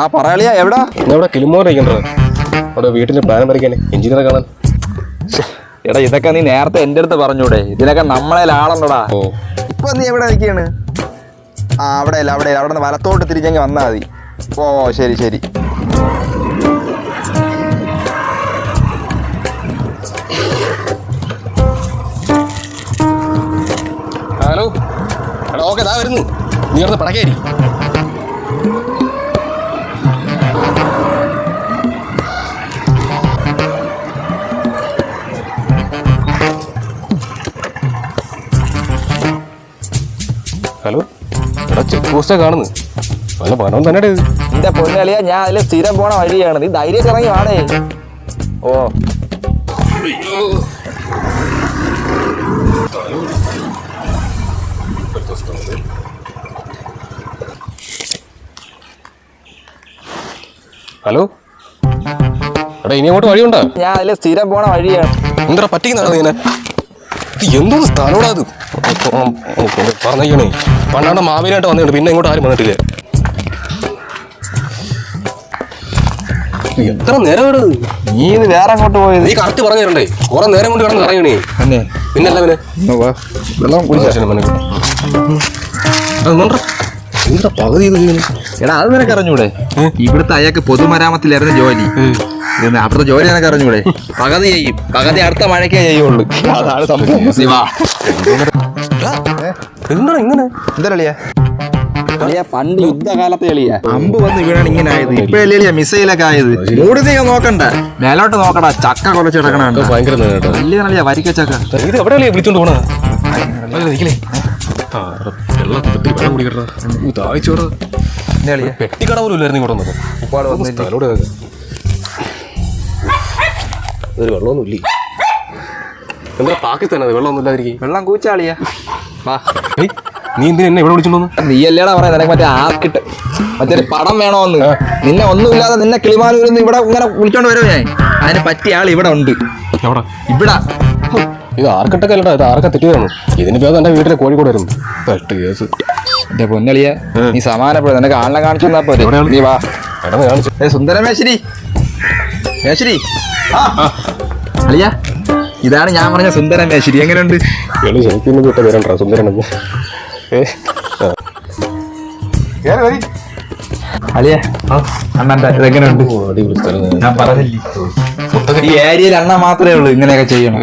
ആ പറയാളിയാ എവിടാ? എവിടെ കിളിമോറിക്കണ്ടോ അവിടെ വീട്ടിൽ പ്ലാൻ വരയ്ക്കാൻ എഞ്ചിനീയർ കാണാൻ. എടാ ഇതൊക്കെ നീ നേരത്തെ എന്റെ അടുത്ത് പറഞ്ഞൂടെ. ഇതിനൊക്കെ നമ്മളെ ആളുണ്ടോടാ ഓ. ഇപ്പൊ നീ എവിടെ നിൽക്കാണ് ആ അവിടെ അല്ല അവിടെ അവിടെ നിന്ന് വലത്തോട്ട് തിരിഞ്ഞെങ്കിൽ വന്നാൽ മതി. ഓ ഓ, ശരി ശരി. ഹലോ. എടാ ഓക്കെ ദാ വരുന്നു. നീ അവിടെ പടക്കേരി. ഹലോ. എടാ ചെക്ക് പോസ്റ്റാ കാണുന്നു. നല്ല പണം തന്നെ എന്റെ പൊന്നളിയാ ഞാൻ അതിൽ സ്ഥിരം പോണ വഴിയാണ്. നീ ധൈര്യം ഇറങ്ങി വാടേ. ഓ. ഹലോ. എടാ ഇനി അങ്ങോട്ട് വഴിയുണ്ടോ? ഞാൻ അതിൽ സ്ഥിരം പോണ വഴിയാണ്. എന്താ പറ്റിക്കുന്നതാണ് ഇങ്ങനെ? എന്തോ സ്ഥലം സ്ഥലോടാ അത് പറഞ്ഞേ പണ്ടാണ്ട് മാവേലിയായിട്ട് വന്നിട്ടുണ്ട്. പിന്നെ ഇങ്ങോട്ട് ആരും വന്നിട്ടില്ല. എത്ര നേരം ഇവിടെ നീ വേറെ അങ്ങോട്ട് പോയത്. നീ കറക്റ്റ് പറഞ്ഞു തരണ്ടേ? കുറെ നേരം കൊണ്ട് കിടന്ന് ഇറങ്ങണേ അന്നേ. പിന്നെ അല്ല പിന്നെ? വെള്ളം കുടിച്ചാ. എന്താ പകുതി? എടാ അത് നിനക്ക് അറിഞ്ഞൂടെ? ഇവിടുത്തെ അയാൾക്ക് പൊതുമരാമത്തിലായിരുന്നു ജോലി. അവിടുത്തെ ജോലി നിനക്ക് അറിഞ്ഞൂടെ? പകുതി ചെയ്യും. പകുതി അടുത്ത മഴയ്ക്കേ ചെയ്യുള്ളൂ. അതാണ് സംഭവം. ശിവ. ആ, എന്താ ഇങ്ങനെ എന്തരളിയാ പണ്ട് യുദ്ധകാലത്തെ എളിയ അമ്പ് വന്ന് വീണാണ് ഇങ്ങനെ ആയത്. ഇപ്പഴല്ലേ മിസൈലൊക്കെ ആയത്. മൂടി നോക്കണ്ട. മേലോട്ട് നോക്കടാ ചക്ക കൊലച്ച് ഇത് കിടക്കണ ഭയങ്കര. വലിയ നളിയാ വരിക്ക ചക്ക. ഇത് എവിടെയല്ലേ വിളിച്ചോണ്ട് പോണ? നിക്കലേ ആ എടാ, വെള്ളം കുത്തി വെള്ളം കുടിക്കട്ടാ പെട്ടിക്കട പോലും ഇല്ലായിരുന്നു വന്നത്. ഒരു വെള്ളമൊന്നുമില്ലേ എന്താ വെള്ളമൊന്നും ഇല്ലാതിരിക്കും? വെള്ളം കൂച്ചാളിയാ ഏയ് നീ എന്തിനാ എന്നെ ഇവിടെ വിളിച്ചോണ്ട് നീ അല്ലേടാ പറയാ നിനക്ക് മറ്റേ ആർക്കിട്ട് മറ്റൊരു പടം വേണോന്ന് നിന്നെ ഒന്നുമില്ലാതെ നിന്നെ കിളിമാനൂരിന്ന് ഇവിടെ ഇങ്ങനെ വിളിച്ചോണ്ട് വരുമോ ഞാൻ. അതിന് പറ്റിയ ആൾ ഇവിടെ ഉണ്ട്. എവിടെ? ഇവിടെ. ഇത് ആർക്കിട്ടൊക്കെ അല്ലടാ ഇത് ആർക്കാ തെറ്റിയതാണ്? ഇതിന് പേര് എന്റെ വീട്ടിലെ കോഴിക്കോട് വരും പെട്ട് കേസ്. എന്റെ പൊന്നളിയ നീ സമാനപ്പെടും നിനക്ക് ആളിനെ കാണിച്ചു തന്നാ പോരെ. എവിടെയാണ്? നീ വാ. എടാ കാണിച്ചു. ഏ സുന്ദര മേശ്ശേരി മേശ്ശേരി ആ. അളിയ ഇതാണ് ഞാൻ പറഞ്ഞ സുന്ദര ശരി എങ്ങനെയുണ്ട്? ശരിക്കും പേരണ്ടാ സുന്ദരൻ. അളിയ അണ്ണന്റെ ഇതെങ്ങനെയുണ്ട്? ഞാൻ പറഞ്ഞില്ലേ? ഈ ഏരിയയിൽ അണ്ണ മാത്രമേ ഉള്ളൂ ഇങ്ങനെയൊക്കെ ചെയ്യണം.